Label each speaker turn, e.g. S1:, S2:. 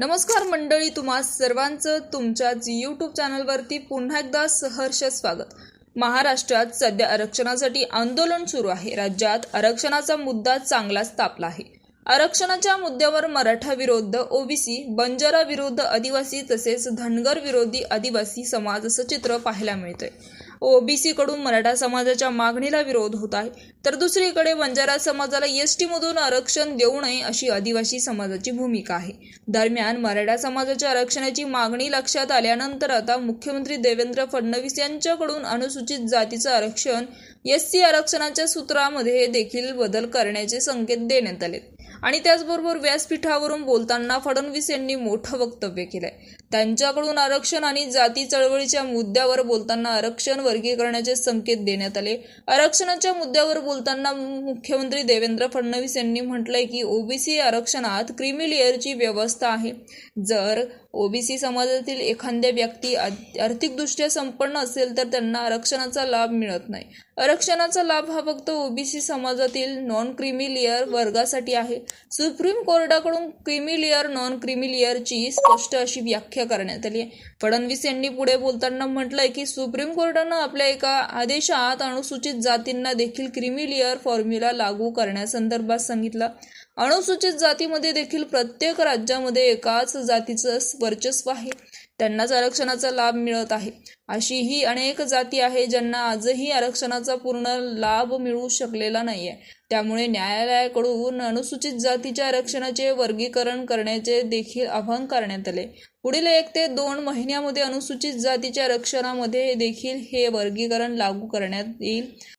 S1: नमस्कार मंडळी तुम्हा सर्वांचं तुमच्याच यूट्यूब चॅनलवरती पुन्हा एकदा सहर्ष स्वागत. महाराष्ट्रात सध्या आरक्षणासाठी आंदोलन सुरू आहे. राज्यात आरक्षणाचा मुद्दा चांगलाच तापला आहे. आरक्षणाच्या मुद्द्यावर मराठा विरुद्ध ओबीसी बंजारा विरुद्ध आदिवासी तसेच धनगर विरोधी आदिवासी समाज असं चित्र पाहायला मिळतंय. ओबीसी कडून मराठा समाजाच्या मागणीला विरोध होत आहे. तर दुसरीकडे बंजारा समाजाला एसटी मधून आरक्षण देऊ नये अशी आदिवासी समाजाची भूमिका आहे. दरम्यान मराठा समाजाच्या आरक्षणाची मागणी लक्षात आल्यानंतर आता मुख्यमंत्री देवेंद्र फडणवीस यांच्याकडून अनुसूचित जातीचं आरक्षण एससी आरक्षणाच्या सूत्रामध्ये देखील बदल करण्याचे संकेत देण्यात आले आणि त्याचबरोबर व्यासपीठावरून बोलताना फडणवीस यांनी मोठं वक्तव्य केलंय. त्यांच्याकडून आरक्षण आणि जाती चळवळीच्या मुद्द्यावर बोलताना आरक्षण वर्गीकरणाचे संकेत देण्यात आले. आरक्षणाच्या मुद्द्यावर बोलताना मुख्यमंत्री देवेंद्र फडणवीस यांनी म्हटलंय की ओबीसी आरक्षणात क्रिमी लेअरची व्यवस्था आहे. जर ओबीसी समाजातील एखाद्या व्यक्ती आर्थिकदृष्ट्या संपन्न असेल तर त्यांना आरक्षणाचा लाभ मिळत नाही. आरक्षणाचा लाभ हा फक्त ओबीसी समाजातील नॉन क्रिमी लेअर वर्गासाठी आहे. सुप्रीम कोर्टाकडून क्रिमी नॉन क्रिमी स्पष्ट अशी व्याख्या करण्यात आली आहे. फडणवीस यांनी पुढे बोलताना म्हटलंय की सुप्रीम कोर्टानं आपल्या एका आदेशात अनुसूचित जातींना देखील क्रिमी फॉर्म्युला लागू करण्यासंदर्भात सांगितलं. अनुसूचित जातीमध्ये देखील प्रत्येक राज्यामध्ये एकाच जातीचं वर्चस्व आहे. त्यांनाच आरक्षणाचा लाभ मिळत आहे. अशी ही अनेक जाती आहे ज्यांना आजही आरक्षणाचा पूर्ण लाभ मिळू शकलेला नाहीये. त्यामुळे न्यायालयाकडून अनुसूचित जातीच्या आरक्षणाचे वर्गीकरण करण्याचे देखील आवाहन करण्यात आले. पुढील एक ते दोन महिन्यामध्ये अनुसूचित जातीच्या आरक्षणामध्ये देखील हे वर्गीकरण लागू करण्यात येईल.